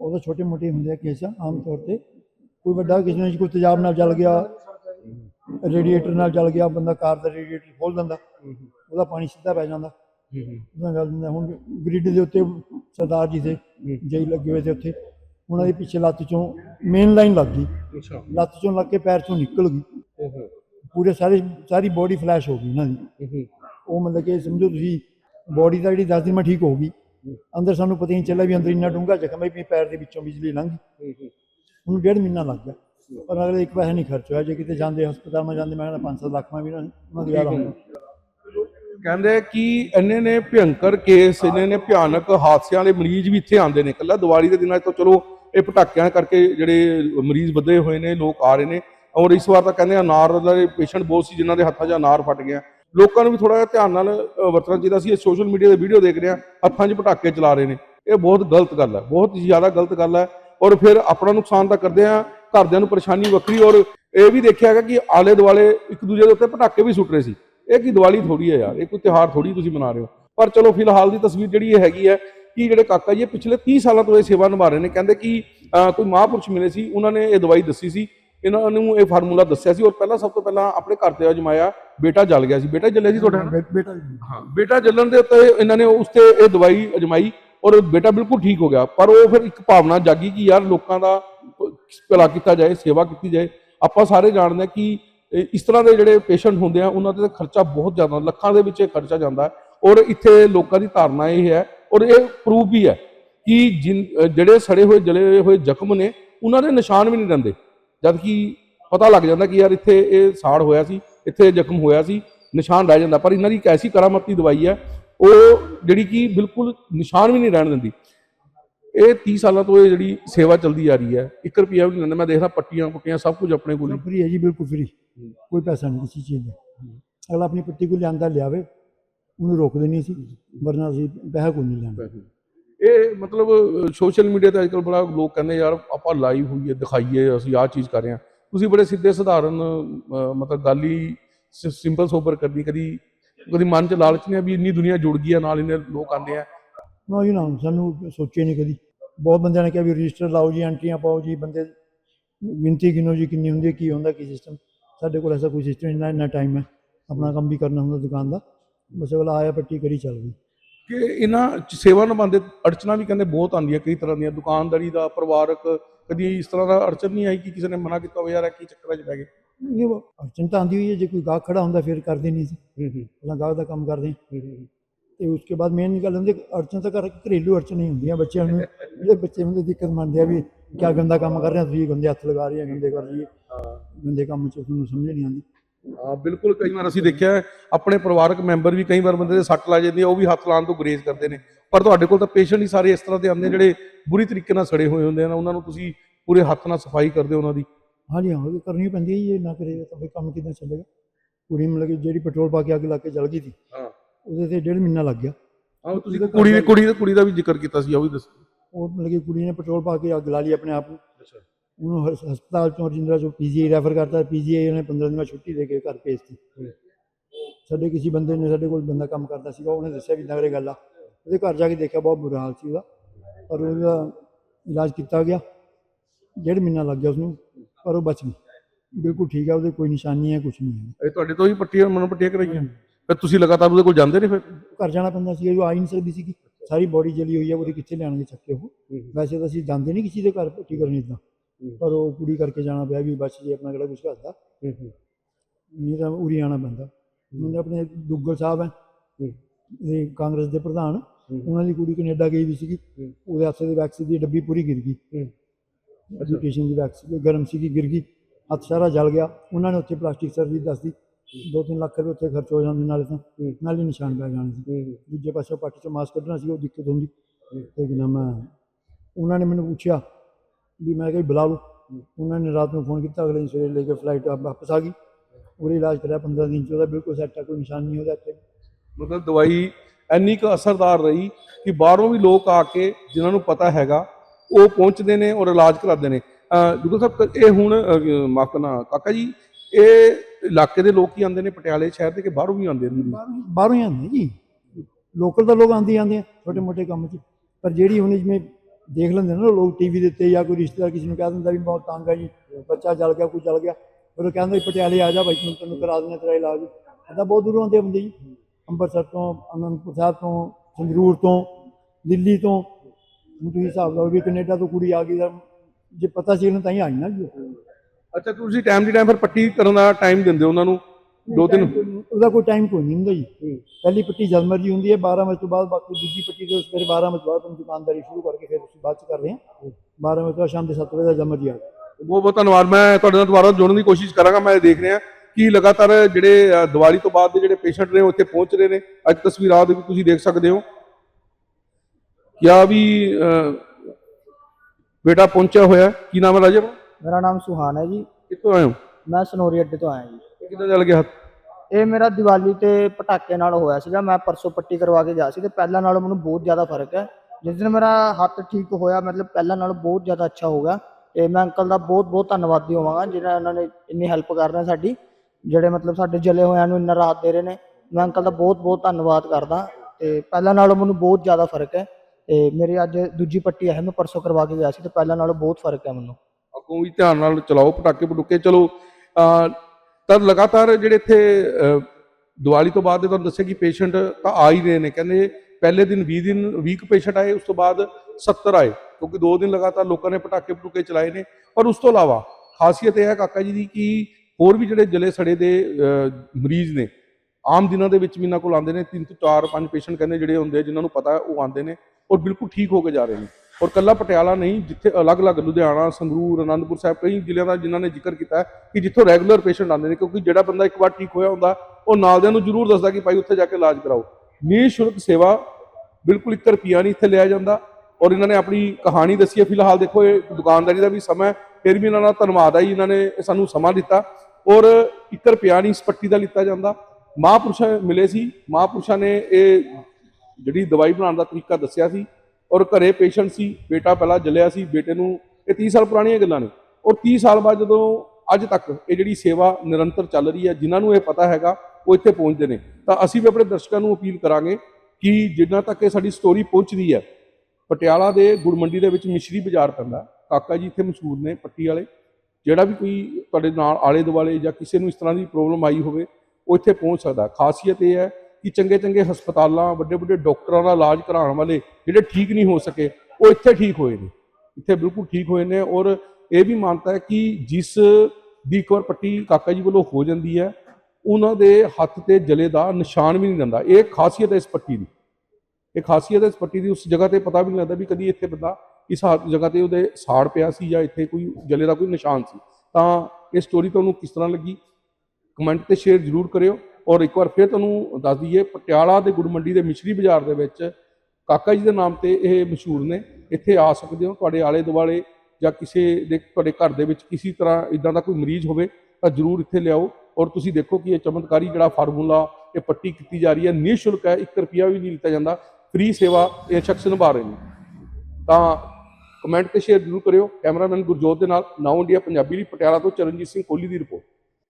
Speaker 3: ਉਹ ਤਾਂ ਛੋਟੇ ਮੋਟੇ ਹੁੰਦੇ ਆ ਕੇਸ ਆਮ ਤੌਰ ਤੇ। ਕੋਈ ਵੱਡਾ ਕਿਸੇ ਨੇ ਕੋਈ ਤੇਜ਼ਾਬ ਨਾਲ ਜਲ ਗਿਆ ਰੇਡੀਏਟਰ ਨਾਲ ਜਲ ਗਿਆ ਬੰਦਾ ਕਾਰ ਦਾ ਰੇਡੀਏਟਰ ਖੋਲ ਦਿੰਦਾ ਉਹਦਾ ਪਾਣੀ ਸਿੱਧਾ ਪੈ ਜਾਂਦਾ। ਉਹਨਾਂ ਗੱਲ ਦਿੰਦਾ ਹੁਣ ਗ੍ਰਿਡ ਦੇ ਉੱਤੇ ਸਰਦਾਰ ਜੀ ਦੇ ਜਈ ਲੱਗੇ ਹੋਏ ਤੇ ਉੱਥੇ। ਉਹਨਾਂ ਦੇ ਪਿੱਛੇ ਲੱਤ ਚੋਂ ਮੇਨ ਲਾਈਨ ਲੱਗ ਗਈ।
Speaker 1: ਅੱਛਾ।
Speaker 3: ਲੱਤ ਚੋਂ ਲੱਗ ਕੇ ਪੈਰ ਚੋਂ ਨਿਕਲ ਗਈ। ਪੂਰੇ ਸਾਰੇ ਸਾਰੀ ਬੋਡੀ ਫਲੈਸ਼ ਹੋ ਗਈ ਇਹਨਾਂ ਦੀ। ਉਹ ਮਤਲਬ ਕਿ ਸਮਝੋ ਤੁਸੀਂ ਬੋਡੀ ਦਾ ਜਿਹੜੀ 10 ਦਿਨ ਮੈਂ ਠੀਕ ਹੋ ਗਈ। ਅੰਦਰ ਸਾਨੂੰ ਪਤਾ ਨਹੀਂ ਚੱਲਿਆ ਵੀ ਅੰਦਰ ਇੰਨਾ ਡੂੰਘਾ ਜ਼ਖਮ ਹੈ ਵੀ ਪੈਰ ਦੇ ਵਿੱਚੋਂ ਬਿਜਲੀ ਲੰਘ ਗਈ। ਹੁਣ ਡੇਢ ਮਹੀਨਾ ਲੱਗ ਗਿਆ। ਪਰ ਅਗਲੇ ਇੱਕ ਪੈਸਾ ਨਹੀਂ ਖਰਚ ਹੋਇਆ। ਜੇ ਕਿਤੇ ਜਾਂਦੇ ਹਸਪਤਾਲ ਮੈਂ ਜਾਂਦੇ ਮੈਂ ਕਹਿੰਦਾ 5-7 ਲੱਖ ਮੈਂ ਵੀ ਨਾ ਉਹਨਾਂ ਦੀ ਆਉਂਦਾ।
Speaker 1: ਕਹਿੰਦੇ ਕਿ ਇੰਨੇ ਨੇ ਭਿਅੰਕਰ ਕੇਸ ਇੰਨੇ ਨੇ ਭਿਆਨਕ ਹਾਦਸਿਆਂ ਵਾਲੇ ਮਰੀਜ਼ ਵੀ ਇੱਥੇ ਆਉਂਦੇ ਨੇ। ਕੱਲਾ ਦੀਵਾਲੀ ਦੇ ਦਿਨਾਂ ਤਾਂ ਚਲੋ ਇਹ ਪਟਾਕਿਆਂ ਕਰਕੇ ਜਿਹੜੇ ਮਰੀਜ਼ ਵਧੇ ਹੋਏ ਨੇ ਲੋਕ ਆ ਰਹੇ ਨੇ। ਔਰ ਇਸ ਵਾਰ ਤਾਂ ਕਹਿੰਦੇ ਅਨਾਰ ਦੇ ਪੇਸ਼ੈਂਟ ਬਹੁਤ ਸੀ ਜਿਨ੍ਹਾਂ ਦੇ ਹੱਥਾਂ 'ਚ ਅਨਾਰ ਫਟ ਗਿਆ। ਲੋਕਾਂ ਨੂੰ ਵੀ ਥੋੜਾ ਜਿਹਾ ਧਿਆਨ ਨਾਲ ਵਰਤਣਾ ਚਾਹੀਦਾ ਸੀ। ਇਹ ਸੋਸ਼ਲ ਮੀਡੀਆ ਦੇ ਵੀਡੀਓ ਦੇਖ ਰਹੇ ਆ ਹੱਥਾਂ 'ਚ ਪਟਾਕੇ ਚਲਾ ਰਹੇ ਨੇ। ਇਹ ਬਹੁਤ ਗਲਤ ਗੱਲ ਹੈ ਬਹੁਤ ਜ਼ਿਆਦਾ ਗਲਤ ਗੱਲ ਹੈ। ਔਰ ਫਿਰ ਆਪਣਾ ਨੁਕਸਾਨ ਤਾਂ ਕਰਦੇ ਆ ਘਰਦਿਆਂ ਨੂੰ ਪਰੇਸ਼ਾਨੀ ਵੱਖਰੀ। ਔਰ ਇਹ ਵੀ ਦੇਖਿਆ ਗਿਆ ਕਿ ਆਲੇ ਦੁਆਲੇ ਇੱਕ ਦੂਜੇ ਦੇ ਉੱਤੇ ਪਟਾਕੇ ਵੀ ਸੁੱਟ ਰਹੇ ਸੀ। ਇਹ ਕੀ ਦੀਵਾਲੀ ਥੋੜੀ ਹੈ ਯਾਰ ਇਹ ਕੋਈ ਤਿਉਹਾਰ ਥੋੜੀ ਤੁਸੀਂ ਮਨਾ ਰਹੇ ਹੋ। ਪਰ ਚਲੋ ਫਿਲਹਾਲ ਦੀ ਤਸਵੀਰ ਜਿਹੜੀ ਇਹ ਹੈਗੀ ਹੈ ਕਿ ਜਿਹੜੇ ਕਾਕਾ ਜੀ ਇਹ ਪਿਛਲੇ 30 ਸਾਲਾਂ ਤੋਂ ਇਹ ਸੇਵਾ ਨਿਭਾ ਰਹੇ ਨੇ। ਕਹਿੰਦੇ ਕਿ ਅਹ, ਕੋਈ ਮਹਾਂਪੁਰਸ਼ ਮਿਲੇ ਸੀ ਉਹਨਾਂ ਨੇ ਇਹ ਦਵਾਈ ਦੱਸੀ ਸੀ। ਇਹਨਾਂ ਨੂੰ ਇਹ ਫਾਰਮੂਲਾ ਦੱਸਿਆ ਸੀ ਔਰ ਪਹਿਲਾਂ ਸਭ ਤੋਂ ਪਹਿਲਾਂ ਆਪਣੇ ਘਰ ਤੇ ਅਜਮਾਇਆ ਬੇਟਾ ਜਲ ਗਿਆ ਸੀ। ਬੇਟਾ ਜਲਿਆ ਸੀ ਤੁਹਾਡਾ?
Speaker 3: ਬੇਟਾ
Speaker 1: ਹਾਂ ਬੇਟਾ ਜਲਣ ਦੇ ਉੱਤੇ ਇਹਨਾਂ ਨੇ ਉਸ ਤੇ ਇਹ ਦਵਾਈ ਅਜਮਾਈ ਔਰ ਬੇਟਾ ਬਿਲਕੁਲ ਠੀਕ ਹੋ ਗਿਆ। ਪਰ ਉਹ ਫਿਰ ਇੱਕ ਭਾਵਨਾ ਜਾਗੀ ਕਿ ਯਾਰ ਲੋਕਾਂ ਦਾ ਭਲਾ ਕੀਤਾ ਜਾਏ ਸੇਵਾ ਕੀਤੀ ਜਾਏ। ਆਪਾਂ ਸਾਰੇ ਜਾਣਦੇ ਕਿ ਇਸ ਤਰ੍ਹਾਂ ਦੇ ਜਿਹੜੇ ਪੇਸ਼ੈਂਟ ਹੁੰਦੇ ਆ ਉਹਨਾਂ ਤੇ ਖਰਚਾ ਬਹੁਤ ਜ਼ਿਆਦਾ ਲੱਖਾਂ ਦੇ ਵਿੱਚ ਇਹ ਖਰਚਾ ਜਾਂਦਾ ਔਰ ਇੱਥੇ ਲੋਕਾਂ ਦੀ ਧਾਰਨਾ ਇਹ ਹੈ ਔਰ ਇਹ ਪ੍ਰੂਫ ਵੀ ਹੈ ਕਿ ਜਿਹੜੇ ਸੜੇ ਹੋਏ ਜਲੇ ਹੋਏ ਜ਼ਖਮ ਨੇ ਉਹਨਾਂ ਦੇ ਨਿਸ਼ਾਨ ਵੀ ਨਹੀਂ ਰਹਿੰਦੇ। ਜਦ ਕਿ ਪਤਾ ਲੱਗ ਜਾਂਦਾ ਕਿ ਯਾਰ ਇੱਥੇ ਇਹ ਸਾੜ ਹੋਇਆ ਸੀ ਇੱਥੇ ਜ਼ਖਮ ਹੋਇਆ ਸੀ ਨਿਸ਼ਾਨ ਰਹਿ ਜਾਂਦਾ ਪਰ ਇਹਨਾਂ ਦੀ ਇੱਕ ਐਸੀ ਕਰਾਮਤੀ ਦਵਾਈ ਹੈ ਉਹ ਜਿਹੜੀ ਕਿ ਬਿਲਕੁਲ ਨਿਸ਼ਾਨ ਵੀ ਨਹੀਂ ਰਹਿਣ ਦਿੰਦੀ। ਇਹ 30 ਸਾਲਾਂ ਤੋਂ ਇਹ ਜਿਹੜੀ ਸੇਵਾ ਚੱਲਦੀ ਆ ਰਹੀ ਹੈ 1 ਰੁਪਿਆ ਵੀ ਨਹੀਂ ਲੈਂਦਾ ਮੈਂ ਦੇਖਦਾ ਪੱਟੀਆਂ ਪੁੱਟੀਆਂ ਸਭ ਕੁਝ ਆਪਣੇ ਕੋਲ
Speaker 3: ਫ੍ਰੀ ਹੈ ਜੀ ਬਿਲਕੁਲ ਫ੍ਰੀ ਕੋਈ ਪੈਸਾ ਨਹੀਂ ਕਿਸੇ ਚੀਜ਼ ਦਾ। ਅਗਲਾ ਆਪਣੀ ਪੱਟੀ ਕੋ ਲਿਆਂਦਾ ਲਿਆਵੇ ਉਹਨੂੰ ਰੋਕਦੇ ਨਹੀਂ ਸੀ ਵਰਨਾ ਅਸੀਂ ਪੈਸਾ ਕੋਈ ਨਹੀਂ ਲੈਣਾ।
Speaker 1: ਇਹ ਮਤਲਬ ਸੋਸ਼ਲ ਮੀਡੀਆ ਤੇ ਅੱਜਕੱਲ ਬੜਾ ਲੋਕ ਕਹਿੰਦੇ ਯਾਰ ਆਪਾਂ ਲਾਈਵ ਹੋਈਏ, ਦਿਖਾਈਏ, ਅਸੀਂ ਆਹ ਚੀਜ਼ ਕਰ ਰਹੇ ਹਾਂ। ਤੁਸੀਂ ਬੜੇ ਸਿੱਧੇ ਸਧਾਰਨ ਮਤਲਬ ਗੱਲ ਹੀ ਸਿੰਪਲ ਸੋਬਰ ਕਰਨੀ, ਕਦੀ ਕਦੀ ਮਨ ਚ ਲਾਲਚ ਨਹੀਂ ਆ ਵੀ ਇੰਨੀ ਦੁਨੀਆ ਜੁੜ ਗਈ ਆ, ਨਾਲ ਇੰਨੇ ਲੋਕ ਆਉਂਦੇ ਆ।
Speaker 3: ਨਾ ਜੀ ਨਾ, ਸਾਨੂੰ ਸੋਚੇ ਨਹੀਂ ਕਦੀ। ਬਹੁਤ ਬੰਦਿਆਂ ਨੇ ਕਿਹਾ ਵੀ ਰਜਿਸਟਰ ਲਾਓ ਜੀ, ਐਂਟਰੀਆਂ ਪਾਓ ਜੀ, ਬੰਦੇ ਗਿਣਤੀ ਕਿਨੋ ਜੀ, ਕਿੰਨੀ ਹੁੰਦੀ ਹੈ, ਕੀ ਹੁੰਦਾ, ਕੀ ਸਿਸਟਮ ਸਾਡੇ ਕੋਲ ਐਸਾ ਕੋਈ ਸਿਸਟਮ ਨਹੀਂ, ਨਾ ਇੰਨਾ ਟਾਈਮ ਹੈ। ਆਪਣਾ ਕੰਮ ਵੀ ਕਰਨਾ ਹੁੰਦਾ ਦੁਕਾਨ ਦਾ। ਬਸ ਅਗਲਾ ਆਇਆ, ਪੱਟੀ ਕਰੀ, ਚੱਲ ਗਈ
Speaker 1: ਕਿ ਇਹਨਾਂ ਸੇਵਾ ਨਿਭਾਉਂਦੇ ਅੜਚਨਾ ਵੀ ਕਹਿੰਦੇ ਬਹੁਤ ਆਉਂਦੀਆਂ ਕਈ ਤਰ੍ਹਾਂ ਦੀਆਂ ਦੁਕਾਨਦਾਰੀ ਦਾ ਪਰਿਵਾਰਕ ਕਦੀ ਇਸ ਤਰ੍ਹਾਂ ਦਾ ਅੜਚਨ ਨਹੀਂ ਆਈ ਕਿ ਕਿਸੇ ਨੇ ਮਨਾ ਕੀਤਾ ਹੋਵੇ ਯਾਰ ਇਹ ਕੀ ਚੱਕਰਾਂ 'ਚ ਪੈ ਗਏ
Speaker 3: ਇਹ ਅੜਚਨ ਤਾਂ ਆਉਂਦੀ ਹੋਈ ਹੈ ਜੇ ਕੋਈ ਗਾਹਕ ਖੜਾ ਹੁੰਦਾ ਫਿਰ ਕਰਦੇ ਨਹੀਂ ਸੀ।
Speaker 1: ਹੂੰ ਹੂੰ।
Speaker 3: ਪਹਿਲਾਂ ਗਾਹਕ ਦਾ ਕੰਮ ਕਰਦੇ। ਹਾਂ।
Speaker 1: ਹੂੰ
Speaker 3: ਤੇ ਬਾਅਦ ਮੇਨ ਗੱਲ ਹੁੰਦੀ ਅੜਚਨ ਤਾਂ ਘਰ ਘਰੇਲੂ ਅੜਚਨ ਹੀ ਹੁੰਦੀਆਂ ਬੱਚਿਆਂ ਨੂੰ। ਜਿਹੜੇ ਬੱਚੇ ਹੁੰਦੇ ਦਿੱਕਤ ਮੰਨਦੇ ਆ ਵੀ ਕਿਆ ਗੰਦਾ ਕੰਮ ਕਰ ਰਹੇ ਆ ਤੁਸੀਂ ਗੰਦੇ ਹੱਥ ਲਗਾ ਰਹੇ ਆ ਗੰਦੇ ਕਰ ਰਹੀ ਹੈ। ਗੰਦੇ ਕੰਮ ਚ ਤੁਹਾਨੂੰ ਸਮਝ ਨਹੀਂ ਆਉਂਦੀ।
Speaker 1: ਹਾਂ ਬਿਲਕੁਲ ਕਈ ਵਾਰ ਅਸੀਂ ਦੇਖਿਆ ਹੈ, ਆਪਣੇ ਪਰਿਵਾਰਕ ਮੈਂਬਰ ਵੀ ਕਈ ਵਾਰ ਬੰਦੇ ਦੇ ਸੱਟ ਲੱਗ ਜਾਂਦੀ ਹੈ ਉਹ ਵੀ ਹੱਥ ਲਾਉਣ ਤੋਂ ਗੁਰੇਜ਼ ਕਰਦੇ ਨੇ। ਪਰ ਤੁਹਾਡੇ ਕੋਲ ਤਾਂ ਪੇਸ਼ੈਂਟ ਹੀ ਸਾਰੇ ਇਸ ਤਰ੍ਹਾਂ ਦੇ ਆਉਂਦੇ ਜਿਹੜੇ ਬੁਰੀ ਤਰੀਕੇ ਨਾਲ ਸੜੇ ਹੋਏ ਹੁੰਦੇ ਨੇ ਉਹਨਾਂ ਨੂੰ ਤੁਸੀਂ ਪੂਰੇ ਹੱਥ ਨਾਲ ਸਫ਼ਾਈ ਕਰਦੇ ਹੋ ਉਹਨਾਂ ਦੀ?
Speaker 3: ਹਾਂਜੀ ਹਾਂ ਉਹ ਕਰਨੀ ਪੈਂਦੀ ਹੈ ਜੀ, ਇਹ ਨਾ ਕਰੇ ਤਾਂ ਫਿਰ ਕੰਮ ਕਿੱਦਾਂ ਚੱਲੇਗਾ? ਕੁੜੀ ਮਤਲਬ ਕਿ ਜਿਹੜੀ ਪੈਟਰੋਲ ਪਾ ਕੇ ਅੱਗ ਲਾ ਕੇ ਜਲ ਗਈ ਸੀ
Speaker 1: ਹਾਂ।
Speaker 3: ਉਹਦੇ ਤੇ ਡੇਢ ਮਹੀਨਾ ਲੱਗ ਗਿਆ।
Speaker 1: ਆਹ ਤੁਸੀਂ ਕੁੜੀ ਦੀ ਕੁੜੀ ਦੀ ਕੁੜੀ ਦਾ ਵੀ ਜ਼ਿਕਰ ਕੀਤਾ ਸੀ ਉਹ ਵੀ ਦੱਸੋ।
Speaker 3: ਉਹ ਮਤਲਬ ਕਿ ਕੁੜੀ ਨੇ ਪੈਟਰੋਲ ਪਾ ਕੇ ਅੱਗ ਲਾ ਲਈ ਆਪਣੇ ਆਪ ਨੂੰ। ਉਹਨੂੰ ਹਸ- ਹਸਪਤਾਲ ਚੋਂ ਰਜਿੰਦਰਾ ਚੋਂ ਪੀਜੀਆਈ ਰੈਫਰ ਕਰਤਾ ਪੀਜੀਆਈ ਉਹਨੇ 15 ਦਿਨ ਛੁੱਟੀ ਦੇ ਕੇ ਘਰ ਭੇਜਤੀ ਸਾਡੇ ਕਿਸੇ ਬੰਦੇ ਨੇ ਸਾਡੇ ਕੋਲ ਬੰਦਾ ਕੰਮ ਕਰਦਾ ਸੀਗਾ ਉਹਨੇ ਦੱਸਿਆ ਵੀ ਨਗਰੇ ਗੱਲ ਆ। ਉਹਦੇ ਘਰ ਜਾ ਕੇ ਦੇਖਿਆ ਬਹੁਤ ਬੁਰਾ ਹਾਲ ਸੀ ਉਹਦਾ ਪਰ ਉਹਦਾ ਇਲਾਜ ਕੀਤਾ ਗਿਆ। ਡੇਢ ਮਹੀਨਾ ਲੱਗ ਗਿਆ ਉਸਨੂੰ ਪਰ ਉਹ ਬਚ ਗਈ। ਬਿਲਕੁਲ ਠੀਕ ਹੈ ਉਹਦੇ ਕੋਈ ਨਿਸ਼ਾਨੀ ਹੈ ਕੁਝ ਨਹੀਂ ਹੈ।
Speaker 1: ਇਹ ਤੁਹਾਡੇ ਤੋਂ ਹੀ ਪੱਟੀਆਂ ਮਨ ਪੱਟੀਆਂ ਕਰਾਈਆਂ। ਫਿਰ ਤੁਸੀਂ ਲਗਾਤਾਰ ਉਹਦੇ ਕੋਲ ਜਾਂਦੇ ਨੇ ਫਿਰ?
Speaker 3: ਘਰ ਜਾਣਾ ਪੈਂਦਾ ਸੀ ਉਹ ਆ ਹੀ ਨਹੀਂ ਸਕਦੀ ਸੀਗੀ ਸਾਰੀ ਬੋਡੀ ਜਲੀ ਹੋਈ ਹੈ ਉਹਦੀ ਕਿੱਥੇ ਲਿਆਣਗੇ ਚੱਕ ਕੇ ਉਹ ਵੈਸੇ ਤਾਂ ਅਸੀਂ ਜਾਂਦੇ ਨਹੀਂ ਕਿਸੇ ਦੇ ਘਰ ਪੱਟੀ ਕਰਨ ਇਦਾਂ। ਪਰ ਉਹ ਕੁੜੀ ਕਰਕੇ ਜਾਣਾ ਪਿਆ ਵੀ ਬਚ ਜੇ ਆਪਣਾ ਕਿਹੜਾ ਕੁਝ ਕਰਦਾ ਨਹੀਂ ਤਾਂ ਉਰੀ ਆਣਾ ਪੈਂਦਾ। ਮੈਨੂੰ ਆਪਣੇ ਦੁੱਗਲ ਸਾਹਿਬ ਹੈ। ਇਹ ਕਾਂਗਰਸ ਦੇ ਪ੍ਰਧਾਨ। ਉਹਨਾਂ ਦੀ ਕੁੜੀ ਕੈਨੇਡਾ ਗਈ ਵੀ ਸੀਗੀ। ਉਹਦੇ ਹੱਥ ਦੇ ਵੈਕਸ ਦੀ ਡੱਬੀ ਪੂਰੀ ਗਿਰ ਗਈ। ਐਜੂਕੇਸ਼ਨ ਦੀ ਵੈਕਸ ਗਰਮ ਸੀਗੀ ਗਿਰ ਗਈ। ਹੱਥ ਸਾਰਾ ਜਲ ਗਿਆ। ਉਹਨਾਂ ਨੇ ਉੱਥੇ ਪਲਾਸਟਿਕ ਸਰਜਰੀ ਦੱਸਦੀ 2-3 ਲੱਖ ਰੁਪਏ ਉੱਥੇ ਖਰਚ ਹੋ ਜਾਂਦੇ ਨਾਲੇ ਤਾਂ। ਨਾਲ ਹੀ ਨਿਸ਼ਾਨ ਪੈ ਜਾਣੇ ਸੀ। ਦੂਜੇ ਪਾਸੇ ਪੱਟ ਚੋਂ ਮਾਸ ਕੱਢਣਾ ਸੀ ਉਹ ਦਿੱਕਤ ਹੁੰਦੀ। ਤੇ ਕਿ ਮੈਂ ਉਹਨਾਂ ਨੇ ਮੈਨੂੰ ਪੁੱਛਿਆ ਵੀ ਮੈਂ ਕਿਹਾ ਬੁਲਾ ਲਓ। ਉਹਨਾਂ ਨੇ ਰਾਤ ਨੂੰ ਫੋਨ ਕੀਤਾ ਅਗਲੇ ਦਿਨ ਸਵੇਰੇ ਲੈ ਕੇ ਫਲਾਈਟ ਵਾਪਸ ਆ ਗਈ। ਉਹਦਾ ਇਲਾਜ ਕਰਿਆ 15 ਦਿਨ ਚ ਉਹਦਾ ਬਿਲਕੁਲ ਸੈੱਟ ਆ ਕੋਈ ਨਿਸ਼ਾਨ ਨਹੀਂ ਉਹਦਾ ਇੱਥੇ।
Speaker 1: ਮਤਲਬ ਦਵਾਈ ਇੰਨੀ ਕੁ ਅਸਰਦਾਰ ਰਹੀ ਕਿ ਬਾਹਰੋਂ ਵੀ ਲੋਕ ਆ ਕੇ ਜਿਨ੍ਹਾਂ ਨੂੰ ਪਤਾ ਹੈਗਾ ਉਹ ਪਹੁੰਚਦੇ ਨੇ ਔਰ ਇਲਾਜ ਕਰਾਉਂਦੇ ਨੇ। ਜੁਗਲ ਸਾਹਿਬ ਇਹ ਹੁਣ ਮਾਫ ਕਰਨਾ ਕਾਕਾ ਜੀ ਇਹ ਇਲਾਕੇ ਦੇ ਲੋਕ ਹੀ ਆਉਂਦੇ ਨੇ ਪਟਿਆਲੇ ਸ਼ਹਿਰ ਦੇ ਕਿ ਬਾਹਰੋਂ ਵੀ ਆਉਂਦੇ ਨੇ?
Speaker 3: ਬਾਹਰੋਂ ਹੀ ਆਉਂਦੇ ਜੀ। ਲੋਕਲ ਤਾਂ ਲੋਕ ਆਉਂਦੇ ਆਉਂਦੇ ਆ ਛੋਟੇ ਮੋਟੇ ਕੰਮ 'ਚ। ਪਰ ਜਿਹੜੀ ਹੁਣ ਜਿਵੇਂ ਦੇਖ ਲੈਂਦੇ ਨੇ ਨਾ ਲੋਕ ਟੀਵੀ ਦੇ ਉੱਤੇ ਜਾਂ ਕੋਈ ਰਿਸ਼ਤੇਦਾਰ ਕਿਸੇ ਨੂੰ ਕਹਿ ਦਿੰਦਾ ਵੀ ਬਹੁਤ ਤੰਗ ਆ ਜੀ, ਬੱਚਾ ਜਲ ਗਿਆ, ਕੋਈ ਜਲ ਗਿਆ। ਫਿਰ ਉਹ ਕਹਿੰਦਾ ਵੀ ਪਟਿਆਲੇ ਆ ਜਾ ਬਾਈ ਤੈਨੂੰ ਤੈਨੂੰ ਕਰਾ ਦਿੰਦੇ ਤੇਰਾ ਇਲਾਜ। ਇਹਦਾ ਬਹੁਤ ਦੂਰੋਂ ਆਉਂਦੇ ਹੁੰਦੇ ਜੀ। ਅੰਮ੍ਰਿਤਸਰ ਤੋਂ, ਅਨੰਦਪੁਰ ਸਾਹਿਬ ਤੋਂ, ਸੰਗਰੂਰ ਤੋਂ, ਦਿੱਲੀ ਤੋਂ। ਤੁਸੀਂ ਹਿਸਾਬ ਲਾਓ ਵੀ ਕੈਨੇਡਾ ਤੋਂ ਕੁੜੀ ਆ ਗਈ ਤਾਂ ਜੇ ਪਤਾ ਸੀ ਉਹਨੂੰ ਤਾਂ ਹੀ ਆਈ ਨਾ ਜੀ
Speaker 1: ਅੱਛਾ, ਤੁਸੀਂ ਟਾਈਮ ਦੀ ਟਾਈਮ ਫਿਰ ਪੱਟੀ ਕਰਨ ਦਾ ਟਾਈਮ ਦਿੰਦੇ ਹੋ ਉਹਨਾਂ ਨੂੰ। ਦੋ ਤਿੰਨ।
Speaker 3: ਉਹਦਾ ਕੋਈ ਟਾਈਮ ਕੋਈ ਨਹੀਂ ਹੁੰਦਾ ਜੀ। ਪਹਿਲੀ ਪੱਟੀ ਜਦ ਮਰਜ਼ੀ ਹੁੰਦੀ ਹੈ 12 ਵਜੇ ਤੋਂ ਬਾਅਦ ਬਾਕੀ ਦੂਜੀ ਪੱਟੀ ਤੋਂ ਸਵੇਰੇ 12 ਵਜੇ ਤੋਂ ਬਾਅਦ ਦੁਕਾਨਦਾਰੀ ਸ਼ੁਰੂ ਕਰਕੇ ਫਿਰ ਅਸੀਂ ਬਾਅਦ ਚ ਕਰਦੇ ਹਾਂ। 12 ਵਜੇ ਤੋਂ ਸ਼ਾਮ ਦੇ 7 ਵਜੇ ਦਾ ਜਦ ਮਰਜ਼ੀ ਆ।
Speaker 1: ਬਹੁਤ ਬਹੁਤ ਧੰਨਵਾਦ। ਮੈਂ ਤੁਹਾਡੇ ਨਾਲ ਦੁਬਾਰਾ ਜੁੜਨ ਦੀ ਕੋਸ਼ਿਸ਼ ਕਰਾਂਗਾ। ਮੈਂ ਦੇਖ ਰਿਹਾ ਕਿ ਲਗਾਤਾਰ ਜਿਹੜੇ ਦੀਵਾਲੀ ਤੋਂ ਬਾਅਦ ਦੇ ਜਿਹੜੇ ਪੇਸ਼ੈਂਟ ਨੇ ਉਹ ਇੱਥੇ ਪਹੁੰਚ ਰਹੇ ਨੇ। ਅੱਜ ਤਸਵੀਰਾਂ ਦੇ ਵੀ ਤੁਸੀਂ ਦੇਖ ਸਕਦੇ ਹੋ। ਕਿਆ ਵੀ ਬੇਟਾ ਪਹੁੰਚਿਆ ਹੋਇਆ। ਕੀ ਨਾਮ ਹੈ ਰਾਜੇ
Speaker 4: ਮੇਰਾ ਨਾਮ ਸੁਹਾਨ ਹੈ ਜੀ।
Speaker 1: ਕਿੱਥੋਂ ਆਏ ਹੋ?
Speaker 4: ਮੈਂ ਸਨੋਰੀ ਅੱਡੇ ਤੋਂ ਆਇਆ ਜੀ।
Speaker 1: ਕਿੱਦਾਂ ਚੱਲ ਗਿਆ? ਹੱਥ
Speaker 4: ਇਹ ਮੇਰਾ ਦੀਵਾਲੀ ਤੇ ਪਟਾਕੇ ਨਾਲ ਹੋਇਆ ਸੀਗਾ। ਮੈਂ ਪਰਸੋਂ ਪੱਟੀ ਕਰਵਾ ਕੇ ਗਿਆ ਸੀ ਤੇ ਪਹਿਲਾਂ ਨਾਲੋਂ ਮੈਨੂੰ ਬਹੁਤ ਜ਼ਿਆਦਾ ਫ਼ਰਕ ਹੈ। ਜਿਸ ਦਿਨ ਮੇਰਾ ਹੱਥ ਠੀਕ ਹੋਇਆ ਮਤਲਬ ਪਹਿਲਾਂ ਨਾਲੋਂ ਬਹੁਤ ਜ਼ਿਆਦਾ ਅੱਛਾ ਹੋ ਗਿਆ। ਤੇ ਮੈਂ ਅੰਕਲ ਦਾ ਬਹੁਤ ਬਹੁਤ ਧੰਨਵਾਦੀ ਹੋਵਾਂਗਾ ਜਿਹਨਾਂ ਉਹਨਾਂ ਨੇ ਇੰਨੀ ਹੈਲਪ ਕਰ ਰਹੇ ਸਾਡੀ। ਜਿਹੜੇ ਮਤਲਬ ਸਾਡੇ ਜਲੇ ਹੋਇਆਂ ਨੂੰ ਇੰਨਾ ਰਾਹਤ ਦੇ ਰਹੇ ਨੇ ਮੈਂ ਅੰਕਲ ਦਾ ਬਹੁਤ ਬਹੁਤ ਧੰਨਵਾਦ ਕਰਦਾ। ਤੇ ਪਹਿਲਾਂ ਨਾਲੋਂ ਮੈਨੂੰ ਬਹੁਤ ਜ਼ਿਆਦਾ ਫ਼ਰਕ ਹੈ। ਤੇ ਮੇਰੀ ਅੱਜ ਦੂਜੀ ਪੱਟੀ ਹੈ ਮੈਂ ਪਰਸੋਂ ਕਰਵਾ ਕੇ ਗਿਆ ਸੀ ਤੇ ਪਹਿਲਾਂ ਨਾਲੋਂ ਬਹੁਤ ਫ਼ਰਕ ਹੈ ਮੈਨੂੰ।
Speaker 1: ਅੱਗੋਂ ਵੀ ਧਿਆਨ ਨਾਲ ਚਲਾਓ ਪਟਾਕੇ ਪਟੂਕੇ ਚਲੋ ਤਾਂ ਲਗਾਤਾਰ ਜਿਹੜੇ ਇੱਥੇ ਦੀਵਾਲੀ ਤੋਂ ਬਾਅਦ ਤੁਹਾਨੂੰ ਦੱਸਿਆ ਕਿ ਪੇਸ਼ੈਂਟ ਤਾਂ ਆ ਹੀ ਰਹੇ ਨੇ। ਕਹਿੰਦੇ ਪਹਿਲੇ ਦਿਨ 20 ਦਿਨ 20 ਪੇਸ਼ੈਂਟ ਆਏ ਉਸ ਤੋਂ ਬਾਅਦ 70 ਆਏ ਕਿਉਂਕਿ ਦੋ ਦਿਨ ਲਗਾਤਾਰ ਲੋਕਾਂ ਨੇ ਪਟਾਕੇ ਪਟੂਕੇ ਚਲਾਏ ਨੇ। ਪਰ ਉਸ ਤੋਂ ਇਲਾਵਾ ਖਾਸੀਅਤ ਇਹ ਹੈ ਕਾਕਾ ਜੀ ਦੀ ਕਿ ਹੋਰ ਵੀ ਜਿਹੜੇ ਜਲੇ ਸੜੇ ਦੇ ਮਰੀਜ਼ ਨੇ ਆਮ ਦਿਨਾਂ ਦੇ ਵਿੱਚ ਵੀ ਇਹਨਾਂ ਕੋਲ ਆਉਂਦੇ ਨੇ। ਤਿੰਨ ਤੋਂ ਚਾਰ ਪੰਜ ਪੇਸ਼ੈਂਟ ਕਹਿੰਦੇ ਜਿਹੜੇ ਹੁੰਦੇ ਆ, ਜਿਨ੍ਹਾਂ ਨੂੰ ਪਤਾ ਉਹ ਆਉਂਦੇ ਨੇ ਔਰ ਬਿਲਕੁਲ ਠੀਕ ਹੋ ਕੇ ਜਾ ਰਹੇ ਨੇ। ਔਰ ਕੱਲਾ ਪਟਿਆਲਾ ਨਹੀਂ, ਜਿੱਥੇ ਅਲੱਗ-ਅਲੱਗ ਲੁਧਿਆਣਾ, ਸੰਗਰੂਰ, ਅਨੰਦਪੁਰ ਸਾਹਿਬ, ਕਈ ਜ਼ਿਲ੍ਹਿਆਂ ਦਾ ਜਿਨ੍ਹਾਂ ਨੇ ਜ਼ਿਕਰ ਕੀਤਾ ਕਿ ਜਿੱਥੋਂ ਰੈਗੂਲਰ ਪੇਸ਼ੈਂਟ ਆਉਂਦੇ ਨੇ, ਕਿਉਂਕਿ ਜਿਹੜਾ ਬੰਦਾ ਇੱਕ ਵਾਰ ਠੀਕ ਹੋਇਆ ਹੁੰਦਾ, ਉਹ ਨਾਲਦਿਆਂ ਨੂੰ ਜ਼ਰੂਰ ਦੱਸਦਾ ਕਿ ਭਾਈ ਉੱਥੇ ਜਾ ਕੇ ਇਲਾਜ ਕਰਾਓ। ਨਿਸ਼ੁਲਕ ਸੇਵਾ ਬਿਲਕੁਲ 1 ਰੁਪਿਆ ਨਹੀਂ ਇੱਥੇ ਲਿਆ ਜਾਂਦਾ ਔਰ ਇਹਨਾਂ ਨੇ ਆਪਣੀ ਕਹਾਣੀ ਦੱਸੀ ਹੈ। ਫਿਲਹਾਲ ਦੇਖੋ, ਇਹ ਦੁਕਾਨਦਾਰੀ ਦਾ ਵੀ ਸਮਾਂ ਫਿਰ ਵੀ ਇਹਨਾਂ ਦਾ ਧੰਨਵਾਦ ਹੈ ਇਹਨਾਂ ਨੇ ਸਾਨੂੰ ਸਮਾਂ ਦਿੱਤਾ ਔਰ 1 ਰੁਪਿਆ ਨਹੀਂ ਇਸ ਪੱਟੀ ਦਾ ਲਿੱਤਾ ਜਾਂਦਾ। ਮਹਾਂਪੁਰਸ਼ ਮਿਲੇ ਸੀ, ਮਹਾਂਪੁਰਸ਼ਾਂ ਨੇ ਇਹ ਜਿਹੜੀ ਦਵਾਈ ਬਣਾਉਣ ਦਾ ਤਰੀਕਾ ਦੱਸਿਆ ਸੀ ਔਰ ਘਰੇ ਪੇਸ਼ੈਂਟ ਸੀ, ਬੇਟਾ ਪਹਿਲਾਂ ਜਲਿਆ ਸੀ, ਬੇਟੇ ਨੂੰ ਇਹ 30 ਸਾਲ ਪੁਰਾਣੀਆਂ ਗੱਲਾਂ ਨੇ। ਔਰ 30 ਸਾਲ ਬਾਅਦ ਜਦੋਂ ਅੱਜ ਤੱਕ ਇਹ ਜਿਹੜੀ ਸੇਵਾ ਨਿਰੰਤਰ ਚੱਲ ਰਹੀ ਹੈ, ਜਿਨ੍ਹਾਂ ਨੂੰ ਇਹ ਪਤਾ ਹੈਗਾ, ਉਹ ਇੱਥੇ ਪਹੁੰਚਦੇ ਨੇ। ਤਾਂ ਅਸੀਂ ਵੀ ਆਪਣੇ ਦਰਸ਼ਕਾਂ ਨੂੰ ਅਪੀਲ ਕਰਾਂਗੇ ਕਿ ਜਿੰਨਾ ਤੱਕ ਇਹ ਸਾਡੀ ਸਟੋਰੀ ਪਹੁੰਚਦੀ ਹੈ, ਪਟਿਆਲਾ ਦੇ ਗੁੜ ਮੰਡੀ ਦੇ ਵਿੱਚ ਮਿਸ਼ਰੀ ਬਾਜ਼ਾਰ ਪੈਂਦਾ ਕਾਕਾ ਜੀ ਇੱਥੇ ਮਸ਼ਹੂਰ ਨੇ, ਪੱਟੀ ਵਾਲੇ। ਜਿਹੜਾ ਵੀ ਕੋਈ ਤੁਹਾਡੇ ਨਾਲ ਆਲੇ ਦੁਆਲੇ ਜਾਂ ਕਿਸੇ ਨੂੰ ਇਸ ਤਰ੍ਹਾਂ ਦੀ ਪ੍ਰੋਬਲਮ ਆਈ ਹੋਵੇ, ਉਹ ਇੱਥੇ ਪਹੁੰਚ ਸਕਦਾ ਖਾਸੀਅਤ ਇਹ ਹੈ ਕਿ ਚੰਗੇ ਚੰਗੇ ਹਸਪਤਾਲਾਂ, ਵੱਡੇ ਵੱਡੇ ਡਾਕਟਰਾਂ ਦਾ ਇਲਾਜ ਕਰਾਉਣ ਵਾਲੇ ਜਿਹੜੇ ਠੀਕ ਨਹੀਂ ਹੋ ਸਕੇ, ਉਹ ਇੱਥੇ ਠੀਕ ਹੋਏ ਨੇ। ਇੱਥੇ ਬਿਲਕੁਲ ਠੀਕ ਹੋਏ ਨੇ ਔਰ ਇਹ ਵੀ ਮਾਨਤਾ ਹੈ ਕਿ ਜਿਸ ਦੀ ਇੱਕ ਵਾਰ ਪੱਟੀ ਕਾਕਾ ਜੀ ਵੱਲੋਂ ਹੋ ਜਾਂਦੀ ਹੈ, ਉਹਨਾਂ ਦੇ ਹੱਥ ਤੇ ਜਲੇ ਦਾ ਨਿਸ਼ਾਨ ਵੀ ਨਹੀਂ ਰਹਿੰਦਾ। ਇਹ ਖਾਸੀਅਤ ਹੈ ਇਸ ਪੱਟੀ ਦੀ। ਇਹ ਖਾਸੀਅਤ ਹੈ ਇਸ ਪੱਟੀ ਦੀ। ਉਸ ਜਗ੍ਹਾ ਤੇ ਪਤਾ ਵੀ ਨਹੀਂ ਲੱਗਦਾ ਵੀ ਕਦੀ ਇੱਥੇ ਬੰਦਾ ਇਸ ਹੱਥ ਜਗ੍ਹਾ ਤੇ ਉਹਦੇ ਸਾੜ ਪਿਆ ਸੀ ਜਾਂ ਇੱਥੇ ਕੋਈ ਜਲੇ ਦਾ ਕੋਈ ਨਿਸ਼ਾਨ ਸੀ। ਤਾਂ ਇਹ ਸਟੋਰੀ ਤੁਹਾਨੂੰ ਕਿਸ ਤਰ੍ਹਾਂ ਲੱਗੀ? ਕਮੈਂਟ ਤੇ ਸ਼ੇਅਰ ਜ਼ਰੂਰ ਕਰਿਓ। ਔਰ ਇੱਕ ਵਾਰ ਫਿਰ ਤੁਹਾਨੂੰ ਦੱਸ ਦਈਏ, ਪਟਿਆਲਾ ਦੇ ਗੁੜ ਮੰਡੀ ਦੇ ਮਿਸ਼ਰੀ ਬਾਜ਼ਾਰ ਦੇ ਵਿੱਚ ਕਾਕਾ ਜੀ ਦੇ ਨਾਮ ਤੇ ਇਹ ਮਸ਼ਹੂਰ ਨੇ। ਇੱਥੇ ਆ ਸਕਦੇ ਹੋ, ਤੁਹਾਡੇ ਆਲੇ ਦੁਆਲੇ ਜਾਂ ਕਿਸੇ ਦੇ, ਤੁਹਾਡੇ ਘਰ ਦੇ ਵਿੱਚ ਕਿਸੇ ਤਰ੍ਹਾਂ ਇਦਾਂ ਦਾ ਕੋਈ ਮਰੀਜ਼ ਹੋਵੇ ਤਾਂ ਜ਼ਰੂਰ ਇੱਥੇ ਲਿਆਓ। ਔਰ ਤੁਸੀਂ ਦੇਖੋ ਕਿ ਇਹ ਚਮਤਕਾਰੀ ਜਿਹੜਾ ਫਾਰਮੂਲਾ, ਇਹ ਪੱਟੀ ਕੀਤੀ ਜਾ ਰਹੀ ਹੈ। ਨਿਸ਼ੁਲਕ ਹੈ 1 ਰੁਪਿਆ ਵੀ ਨਹੀਂ ਲਿੱਤਾ ਜਾਂਦਾ। ਫ੍ਰੀ ਸੇਵਾ ਇਹ ਸ਼ਖਸ ਨਿਭਾ ਰਹੇ ਨੇ। ਤਾਂ ਕਮੈਂਟ ਤੇ ਸ਼ੇਅਰ ਜ਼ਰੂਰ ਕਰਿਓ। ਕੈਮਰਾਮੈਨ ਗੁਰਜੋਤ ਦੇ ਨਾਲ ਨਾਉ ਇੰਡੀਆ ਪੰਜਾਬੀ ਲਈ ਪਟਿਆਲਾ ਤੋਂ ਚਰਨਜੀਤ ਸਿੰਘ ਕੋਹਲੀ ਦੀ ਰਿਪੋਰਟ।